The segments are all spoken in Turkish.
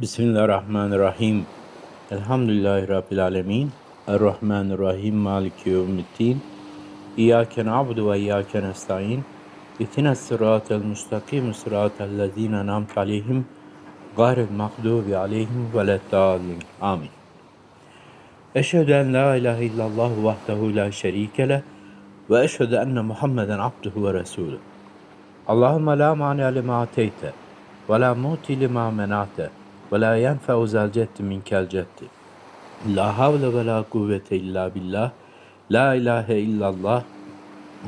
Bismillahirrahmanirrahim. Elhamdülillahi Rabbil alemin. Errahmanirrahim. Maliki yevmiddin. İyyâke na'budu ve iyyâke nestaîn. İhtina sıratel müstakim sıratel lezîne namte aleyhim gayril mağdubi aleyhim veleddâlin. Amin. Eşhedü en la ilahe illallah vahdehu la şerike ve eşhedü enne Muhammeden abduhu ve resulü. Allahümme la mani lima ateyte ve la muti lima menate ve la yenfe'u zel ceddi minkel ceddi. La havle ve la kuvvete illa billah. La ilahe illallah.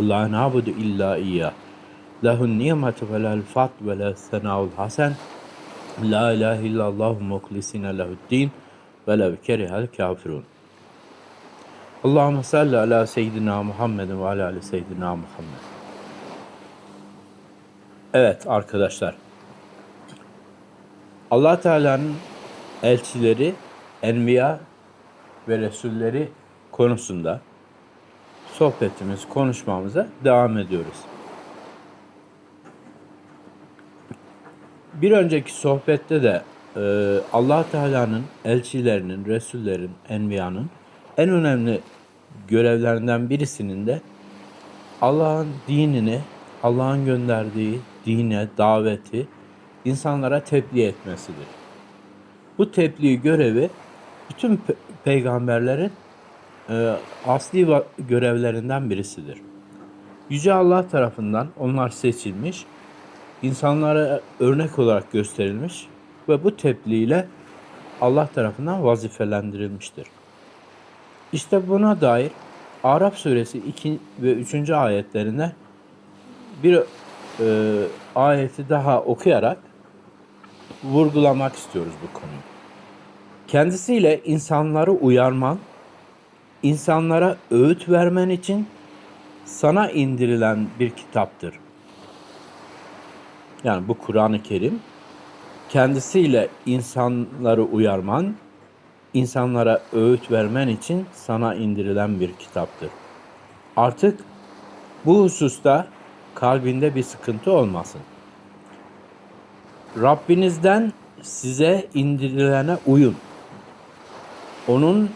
La nabudu illa iyyah. Lehun nimetu ve lel fat ve le senaul hasen. La ilahe illallah muhlisine lehuddin ve lev kerihel kafirun. Allahümme salli ala seyyidina Muhammedin ve ala ali seyyidina Muhammed. Evet arkadaşlar. Allah Teala'nın elçileri, enbiya ve resulleri konusunda sohbetimiz, konuşmamıza devam ediyoruz. Bir önceki sohbette de e, Allah Teala'nın elçilerinin, resullerin, enbiyanın en önemli görevlerinden birisinin de Allah'ın dinini, Allah'ın gönderdiği dine, daveti insanlara tebliğ etmesidir. Bu tebliğ görevi bütün pe- peygamberlerin e, asli görevlerinden birisidir. Yüce Allah tarafından onlar seçilmiş, insanlara örnek olarak gösterilmiş ve bu tebliğ ile Allah tarafından vazifelendirilmiştir. İşte buna dair Arap suresi 2 ve 3. ayetlerinde bir e, ayeti daha okuyarak vurgulamak istiyoruz bu konuyu. Kendisiyle insanları uyarman, insanlara öğüt vermen için sana indirilen bir kitaptır. Yani bu Kur'an-ı Kerim kendisiyle insanları uyarman, insanlara öğüt vermen için sana indirilen bir kitaptır. Artık bu hususta kalbinde bir sıkıntı olmasın. Rabbinizden size indirilene uyun. Onun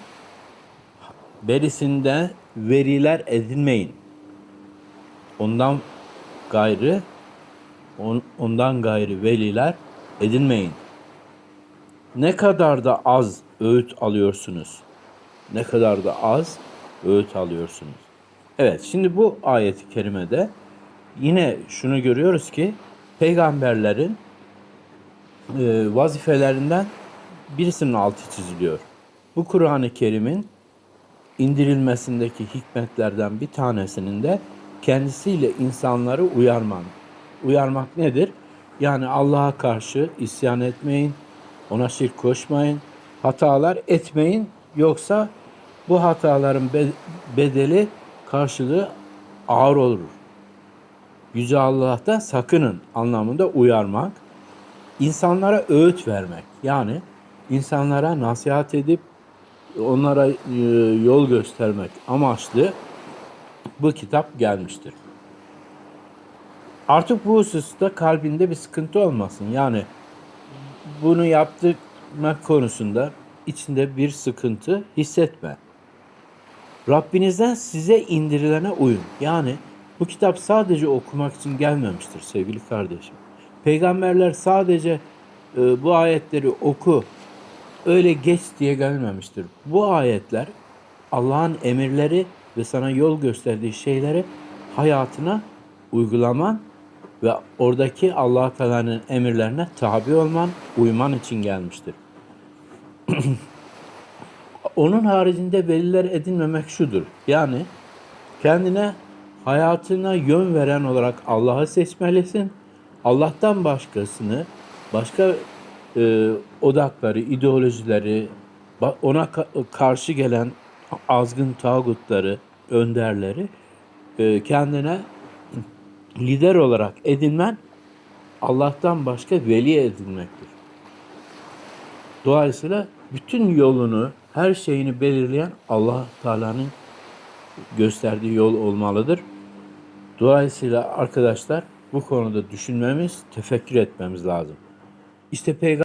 berisinde veriler edinmeyin. Ondan gayrı on, ondan gayrı veliler edinmeyin. Ne kadar da az öğüt alıyorsunuz. Ne kadar da az öğüt alıyorsunuz. Evet şimdi bu ayeti kerimede yine şunu görüyoruz ki peygamberlerin vazifelerinden birisinin altı çiziliyor. Bu Kur'an-ı Kerim'in indirilmesindeki hikmetlerden bir tanesinin de kendisiyle insanları uyarman. Uyarmak nedir? Yani Allah'a karşı isyan etmeyin, ona şirk koşmayın, hatalar etmeyin yoksa bu hataların be- bedeli karşılığı ağır olur. Yüce Allah'tan sakının anlamında uyarmak, insanlara öğüt vermek. Yani insanlara nasihat edip onlara e, yol göstermek amaçlı bu kitap gelmiştir. Artık bu hususta kalbinde bir sıkıntı olmasın. Yani bunu yaptırmak konusunda içinde bir sıkıntı hissetme. Rabbinizden size indirilene uyun. Yani bu kitap sadece okumak için gelmemiştir sevgili kardeşim. Peygamberler sadece e, bu ayetleri oku, öyle geç diye gelmemiştir. Bu ayetler Allah'ın emirleri ve sana yol gösterdiği şeyleri hayatına uygulaman ve oradaki Allah Teala'nın emirlerine tabi olman, uyman için gelmiştir. Onun haricinde veliler edinmemek şudur. Yani kendine hayatına yön veren olarak Allah'ı seçmelisin. Allah'tan başkasını, başka e, odakları, ideolojileri, ona ka- karşı gelen azgın tağutları, önderleri e, kendine lider olarak edinmen Allah'tan başka veli edinmektir. Dolayısıyla bütün yolunu, her şeyini belirleyen Allah Teala'nın gösterdiği yol olmalıdır. Dolayısıyla arkadaşlar bu konuda düşünmemiz, tefekkür etmemiz lazım. İşte peygamber